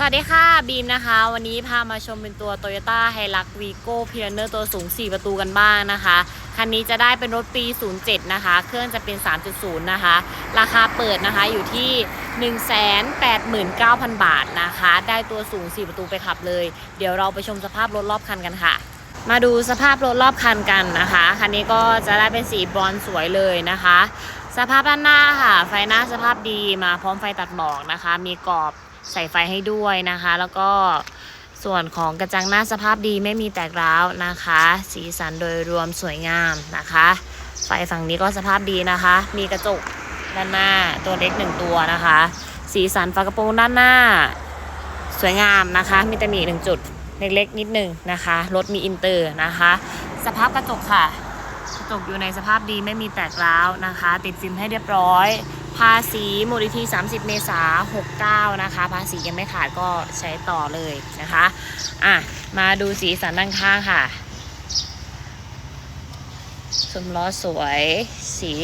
สวัสดีค่ะ บีมนะคะ วันนี้พามาชมเป็นตัว Toyota h i l u x v i g o p i o n e r ตัวสูง 4 ประตูกันบ้างนะคะ คันนี้จะได้เป็นรถปี 07 นะคะ เครื่องจะเป็น 3.0 นะคะ ราคาเปิดนะคะอยู่ที่ 189,000 บาทนะคะ ได้ตัวสูง 4 ประตูไปขับเลย เดี๋ยวเราไปชมสภาพรถรอบคันกันค่ะ มาดูสภาพรถรอบคันกันนะคะ คันนี้ก็จะได้เป็นสีบรอนซ์สวยเลยนะคะ สภาพด้านหน้าค่ะ ไฟหน้าสภาพดีมาพร้อมไฟตัดหมอกนะคะ มีกรอบ ใส่ไฟให้ด้วยนะคะ แล้วก็ส่วนของกระจังหน้าสภาพดีไม่มีแตกร้าวนะคะ สีสันโดยรวมสวยงามนะคะ ไฟฝั่งนี้ก็สภาพดีนะคะ มีกระจกด้านหน้าตัวเล็กหนึ่งตัวนะคะ สีสันฝากระโปรงด้านหน้า สวยงามนะคะ มีแต่มีหนึ่งจุดเล็กๆนิดหนึ่งนะคะรถมีอินเตอร์นะคะ สภาพกระจกค่ะ กระจกอยู่ในสภาพดีไม่มีแตกร้าวนะคะ ติดฟิล์มให้เรียบร้อย ภาษีมูลนิธิ30 เมษา69 นะคะ ภาษียังไม่ขาดก็ใช้ต่อเลยนะคะ อะ มาดูสีสันด้านข้างค่ะซุ้มล้อสวย สี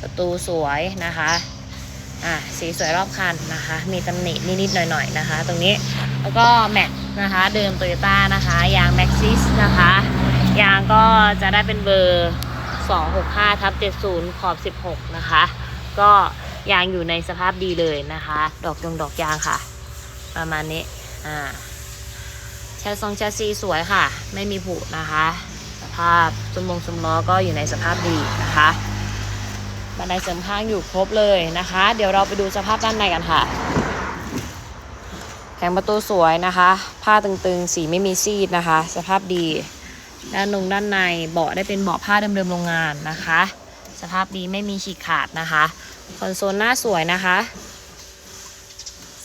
ประตูสวยนะคะ อะ สีสวยรอบคันนะคะ มีตำหนินิดๆหน่อยๆนะคะ ตรงนี้ แล้วก็แม็กนะคะ เดิมโตโยต้านะคะ ยางแม็กซิสนะคะ ยางก็จะได้เป็นเบอร์ 265ทับ70 ขอบ 16 นะคะ ก็ยางอยู่ในสภาพดีเลยนะคะ ดอกยงดอกยางค่ะ ประมาณนี้อ่าแชสซองแชซีสวยค่ะ ไม่มีผุนะคะ สภาพสมงสมล้อก็อยู่ในสภาพดีนะคะบันไดเสริมข้างอยู่ครบเลยนะคะ เดี๋ยวเราไปดูสภาพด้านในกันค่ะแผงประตูสวยนะคะ ผ้าตึงๆ สีไม่มีซีดนะคะ สภาพดี ด้านนงด้านในเบาะได้เป็นเบาะผ้าเดิมๆโรงงานนะคะ ภาพดีไม่มีฉีกขาดนะคะ คอนโซลหน้าสวยนะคะ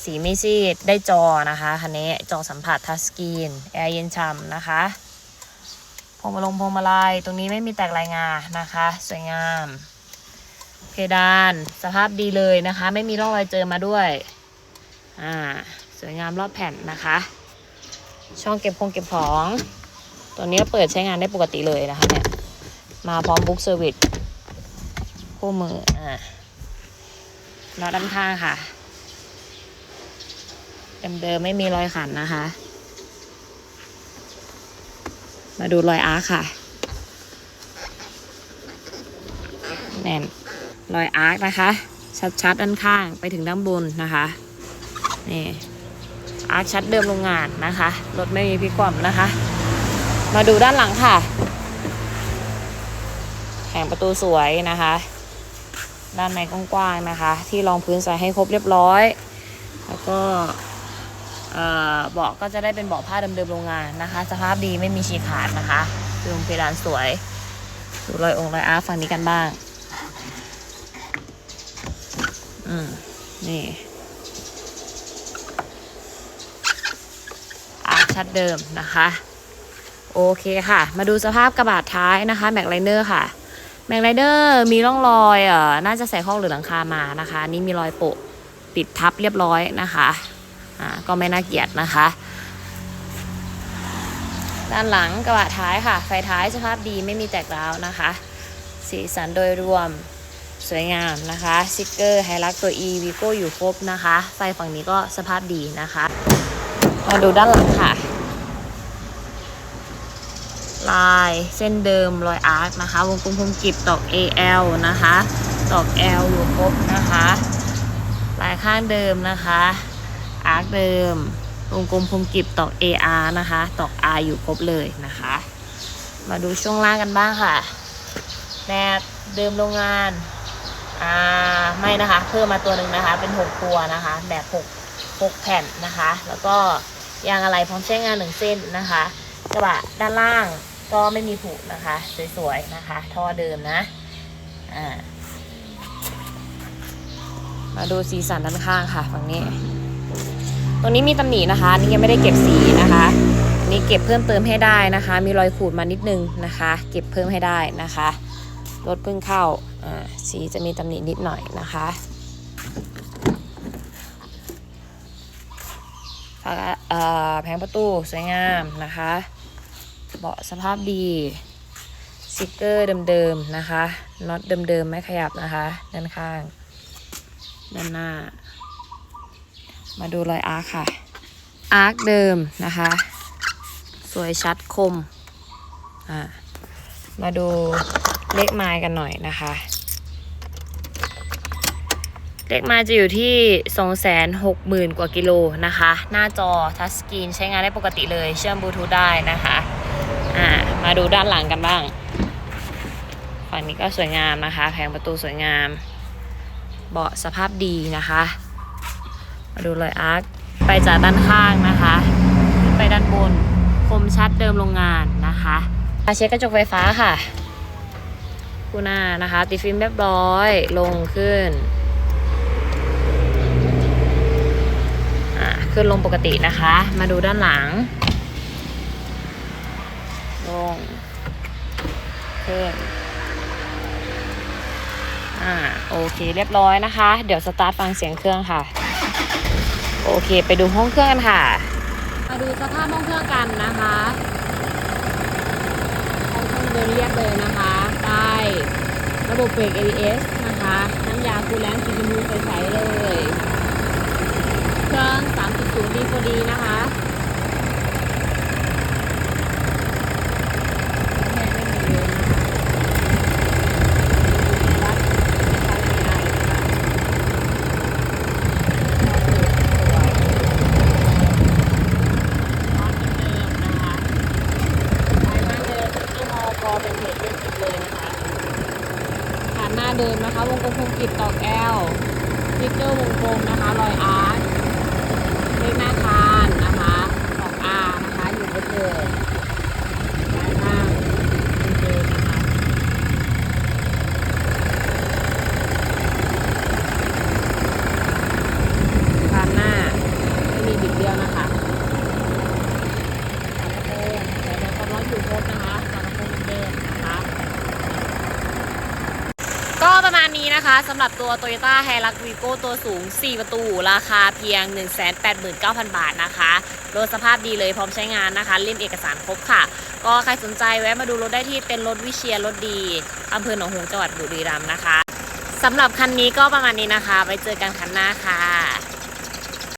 สีไม่ซีดได้จอนะคะคันนี้จอสัมผัสทัชสกรีนแอร์เย็นฉ่ำนะคะพวงมาลงพวงมาลัยตรงนี้ไม่มีแตกลายงานะคะ สวยงาม เพดานสภาพดีเลยนะคะ ไม่มีร่องรอยเจอมาด้วยอ่าสวยงามรอบแผ่นนะคะ ช่องเก็บคงเก็บของ ตัวนี้เปิดใช้งานได้ปกติเลยนะคะเนี่ยมาพร้อมบุ๊กเซอร์วิส คู่มืออ่าน็อตด้านข้างค่ะ เดิมๆไม่มีรอยขันนะคะ มาดูรอยอาร์คค่ะ แน่นรอยอาร์คนะคะ ชัดๆด้านข้างไปถึงด้านบนนะคะนี่อาร์คชัดเดิมโรงงานนะคะรถไม่มีพิกคว่ำนะคะ มาดูด้านหลังค่ะแผงประตูสวยนะคะ ด้านในกว้างๆนะคะ ที่รองพื้นใส่ให้ครบเรียบร้อย แล้วก็เบาะก็จะได้เป็นเบาะผ้าเดิมๆโรงงานนะคะ สภาพดีไม่มีฉีกขาดนะคะดูเพดานสวยดูรอยองค์รอยอาร์ฝั่งนี้กันบ้าง อืม นี่อาร์ชัดเดิมนะคะ โอเคค่ะ มาดูสภาพกระบะท้ายนะคะ แม็กไลเนอร์ค่ะ แม็กไลเนอร์มีร่องรอยเอ่อน่าจะใส่ข้องหรือหลังคามานะคะ นี่มีรอยโปะปิดทับเรียบร้อยนะคะอ่าก็ไม่น่าเกลียดนะคะ ด้านหลังกระบะท้ายค่ะ ไฟท้ายสภาพดีไม่มีแตกร้าวนะคะ สีสันโดยรวมสวยงามนะคะสติกเกอร์ไฮลักตัว e v i g o อยู่ครบนะคะ ไฟฝั่งนี้ก็สภาพดีนะคะ มาดูด้านหลังค่ะ ลาย เส้นเดิมรอยอาร์คนะคะ วงกลมพรมกิบตอก AL นะคะ ตอก L อยู่ครบนะคะ ลายข้างเดิมนะคะ อาร์คเดิม วงกลมพรมกิบตอก AR นะคะ ตอก R อยู่ครบเลยนะคะ มาดูช่วงล่างกันบ้างค่ะแบบเดิมโรงงานอ่าไม่นะคะ เพิ่มมาตัวหนึ่งนะคะ เป็น 6 ตัวนะคะ แบบ 6 6 แผ่นนะคะ แล้วก็ยางอะไรพร้อมใช้งานหนึ่งเส้นนะคะ กระบะด้านล่าง ก็ไม่มีผุนะคะ สวยๆนะคะ ท่อเดิมนะ อ่า มาดูสีสันด้านข้างค่ะฝั่งนี้ ตรงนี้มีตำหนินะคะนี่ยังไม่ได้เก็บสีนะคะนี่เก็บเพิ่มเติมให้ได้นะคะ มีรอยขูดมานิดนึงนะคะ เก็บเพิ่มให้ได้นะคะรถเพิ่งเข้าสีจะมีตำหนินิดหน่อยนะคะแผงประตูสวยงามนะคะ เบาะสภาพดีสติกเกอร์เดิมๆนะคะน็อตเดิมๆไม่ขยับนะคะ ด้านข้าง ด้านหน้า มาดูรอยอาร์คค่ะ อาร์คเดิมนะคะ สวยชัดคมอ่ามาดูเลขไมล์กันหน่อยนะคะ เลขไมล์จะอยู่ที่ 260,000 กว่ากิโลนะคะ หน้าจอทัชสกรีนใช้งานได้ปกติเลย เชื่อมบลูทูธได้นะคะ อ่ามาดูด้านหลังกันบ้างฝั่งนี้ก็สวยงามนะคะแผงประตูสวยงาม เบาะสภาพดีนะคะ มาดูรอยอาร์คไปจากด้านข้างนะคะขึ้นไปด้านบนคมชัดเดิมโรงงานนะคะมาเช็คกระจกไฟฟ้าค่ะคูหน้านะคะ ติดฟิล์มเรียบร้อยลงขึ้นอ่าขึ้นลงปกตินะคะ มาดูด้านหลัง ลงขึ้นอ่าโอเคเรียบร้อยนะคะ เดี๋ยวสตาร์ทฟังเสียงเครื่องค่ะ โอเค ไปดูห้องเครื่องกันค่ะ มาดูสภาพห้องเครื่องกันนะคะห้องเครื่องเดินเรียบเลยนะคะได้ระบบเบรก ABS นะคะ น้ำยาคูลแลนซ์สีชมพูใสๆเลย เครื่อง 3.0ดีพอดีนะคะแม่ไม่มีเลยนะคะวัดนะคะไม่ได้ค่ะร้อนเหมือนเดิมนะคะไปมากเลยที่มอพอเป็นเพจเล่นสิบเลยนะคะผ่านหน้า เดิมนะคะ วงกลมคงกิดตอกแอลสติ๊กเกอร์วงกลมนะคะรอยอาร์ตเลขหน้าคานนะคะของ R นะคะอยู่บนเดิมด้านข้างบนเดิมนะคะคานหน้า ไม่มีบิดเบี้ยวนะคะฝากระโปรงแต่เดี๋ยวความร้อนอยู่ครบนะคะฝากระโปรงเหมือนเดิมนะคะ ก็ประมาณ นะคะสำหรับตัว Toyota h i l u x Vigo ตัวสูง 4 ประตู ราคาเพียง 189,000 บาทนะคะรถสภาพดีเลยพร้อมใช้งานนะคะเล่นเอกสารครบค่ะ ก็ใครสนใจแวะมาดูรถได้ที่เต็นท์รถวิเชียรรถดีอำเภอหนองหงส์จังหวัดบุรีรัมย์นะคะสำหรับคันนี้ก็ประมาณนี้นะคะ ไว้เจอกันคันหน้าค่ะ